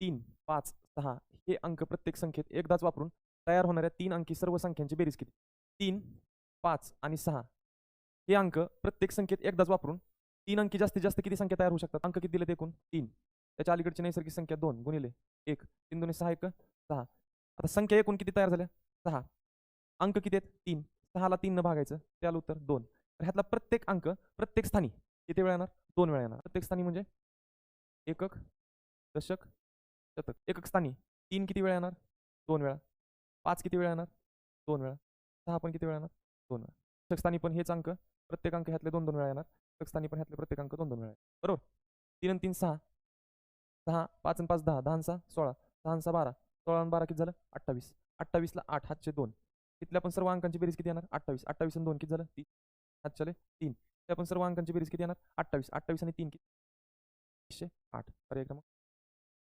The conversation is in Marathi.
तीन पाच सहा हे अंक प्रत्येक संख्येत एकदाच वापरून तयार होणाऱ्या तीन अंकी सर्व संख्यांची बेरीज किती तीन पाच आणि सहा हे अंक प्रत्येक संख्येत एकदाच वापरून तीन अंकी जास्तीत जास्त किती संख्या तयार होऊ शकतात? अंक किती दिलेत एकूण? तीन. त्याच्या अलीकडची नैसर्गिक संख्या दोन गुणिले एक. तीन दोन्ही सहा एक? सहा. आता संख्या एकूण किती तयार झाल्या? सहा. अंक किती आहेत? तीन. सहाला तीननं भागायचं त्याला उत्तर दोन. तर ह्यातला प्रत्येक अंक प्रत्येक स्थानी किती वेळा येणार? दोन वेळा येणार. प्रत्येक स्थानी म्हणजे एकक दशक शतक एकक स्थानी. तीन किती वेळा येणार? दोन वेळा. पाच किती वेळा येणार? दोन वेळा. सहा पण किती वेळा येणार? दोन वेळा. दशक स्थानी पण हेच अंक. प्रत्येक अंक ह्यातले दोन दोन वेळा येणार. शतक स्थानी पण ह्यातले प्रत्येक अंक दोन दोन वेळा येणार. बरोबर? तीन आणि तीन सहा. सहा पाच आणि पाच दहा. दहा सहा सोळा. सहा सहा बारा. सोळा आणि बारा किती झालं? अठ्ठावीस. अठ्ठावीसला आठ हातचे दोन. तिथल्या पण सर्व अंकांची बेरीज किती येणार? अठ्ठावीस. अठ्ठावीस आणि दोन किती झालं? तीन. हातच्याले तीन. त्या पण सर्व अंकांची बेरीज किती येणार? अठ्ठावीस. अठ्ठावीस आणि तीन किती? एकशे आठ. पर्याय क्रमांक